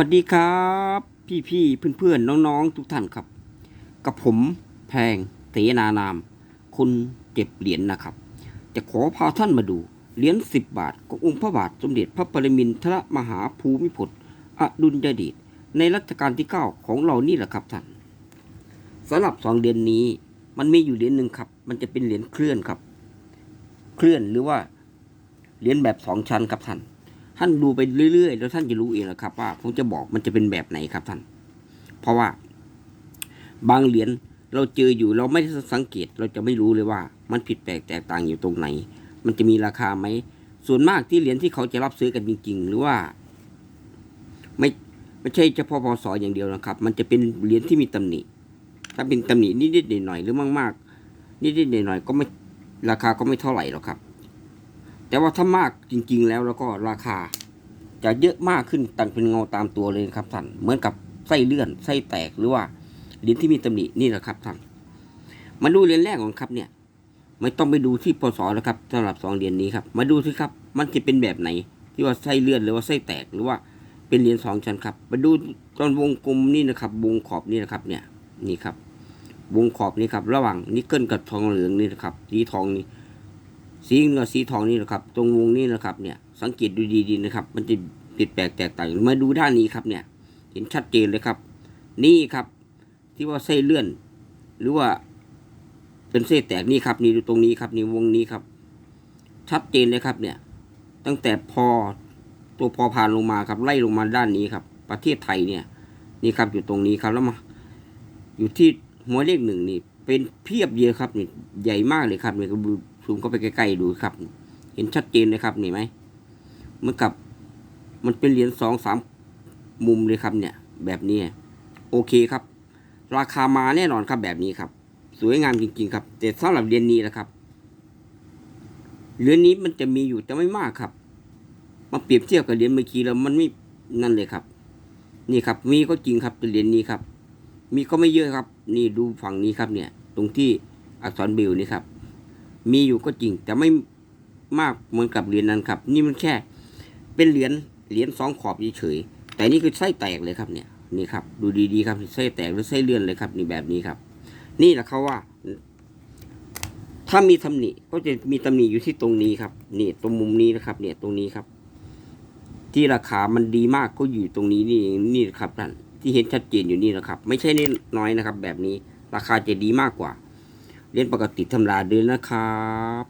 วัสดีครับ พี่พี่เพื่อนเพื่อนน้องๆ ทุกท่านครับ กับผมแพงเสนานามคุณเก็บเหรียญนะครับ จะขอพาท่านมาดูเหรียญสิบบาทขององค์พระบาทสมเด็จพระปรมินทรมหาภูมิพลอดุลยเดชในรัชกาลที่เก้าของเรานี่แหละครับท่านสำหรับสองเหรียญนี้ มันมีอยู่เหรียญหนึ่งครับ มันจะเป็นเหรียญเคลื่อนครับ เคลื่อนหรือว่าเหรียญแบบสองชั้นครับท่าน ท่านดูไปเรื่อยๆ แล้วท่านจะรู้เองแหละครับ ว่าผมจะบอกมันจะเป็นแบบไหนครับท่าน เพราะว่า บางเหรียญเราเจออยู่เราไม่ได้สังเกตเราจะไม่รู้เลยว่า มันผิดแปลกแตกต่างอยู่ตรงไหน มันจะมีราคาไหมส่วนมากที่เหรียญที่เขาจะรับซื้อกันจริง ๆ หรือว่าไม่ไม่ใช่เฉพาะพอศอย่างเดียวนะครับ มันจะเป็นเหรียญที่มีตำหนิ ถ้าเป็นตำหนินิดๆหน่อยๆหรือมากๆนิดๆหน่อยๆก็ไม่ราคาก็ไม่เท่าไหร่หรอกครับ แต่ว่าถ้ามากจริง ๆ แล้วแล้วก็ราคา จะเยอะมากขึ้นตันเป็นเงาตามตัวเลยครับท่านเหมือนกับไส้เลื่อนไส้แตกหรือว่าเหรียญที่มีตำหนินี่แหละครับท่านมาดูเหรียญแรกของครับเนี่ย ไม่ต้องไปดูที่พศแล้วครับสำหรับสองเหรียญนี้ครับ มาดูสิครับ มันจะเป็นแบบไหน ที่ว่าไส้เลื่อนหรือว่าไส้แตกหรือว่าเป็นเหรียญสองชั้นครับ มาดูตอนวงกลมนี่นะครับ วงขอบนี่นะครับ เนี่ยนี่ครับ วงขอบนี่ครับ ระหว่างนิกเกิลกับทองเหลืองนี่นะครับสีทองนี่ สีเงินสีทองนี่นะครับ ตรงวงนี้นะครับ เนี่ย สังเกตดูดีๆนะครับ มันจะผิดแปลกแตกต่างมาดูด้านนี้ครับเนี่ย เห็นชัดเจนเลยครับ นี่ครับ ที่ว่าไส้เลื่อน หรือว่าเป็นเส้นแตกนี่ครับ นี่ดูตรงนี้ครับ นี่วงนี้ครับ ชัดเจนเลยครับ เนี่ย ตั้งแต่พอตัวพอผ่านลงมาครับ ไล่ลงมาด้านนี้ครับ ประเทศไทยเนี่ย นี่ครับอยู่ตรงนี้ครับแล้วมา อยู่ที่หัวเลขหนึ่งนี่ เป็นเพียบเยอะครับนี่ใหญ่มากเลยครับนี่ก็ดู ซูมเข้าไปใกล้ๆดูครับ เห็นชัดเจนเลยครับนี่ไหมเหมือนกับมันเป็นเหรียญสองสามมุมเลยครับเนี่ย แบบนี้โอเคครับ ราคามาแน่นอนครับแบบนี้ครับ สวยงามจริง ๆ ครับ แต่สำหรับเหรียญนี้นะครับเหรียญนี้มันจะมีอยู่แต่ไม่มากครับ มาเปรียบเทียบกับเหรียญเมื่อกี้แล้วมันไม่นั่นเลยครับ นี่ครับ มีก็จริงครับแต่เหรียญนี้ครับ มีก็ไม่เยอะครับ นี่ดูฝั่งนี้ครับเนี่ย ตรงที่อักษรบิวนี่ครับ มีอยู่ก็จริง แต่ไม่มากเหมือนกับเหรียญนั้นครับ นี่มันแค่เป็นเหรียญเหรียญสองขอบเฉยแต่นี่คือไส้แตกเลยครับเนี่ยนี่ครับ ดูดีๆครับไส้แตกหรือไส้เลื่อนเลยครับ นี่แบบนี้ครับ นี่แหละเขาว่า ถ้ามีตำหนิก็จะมีตำหนิอยู่ที่ตรงนี้ครับ นี่ตรงมุมนี้นะครับ เนี่ยตรงนี้ครับ ที่ราคามันดีมากก็อยู่ตรงนี้นี่เองนี่ครับท่านที่เห็นชัดเจนอยู่นี่นะครับ ไม่ใช่น้อยนะครับ แบบนี้ราคาจะดีมากกว่า เหรียญปกติธรรมดาเดือนนะครับ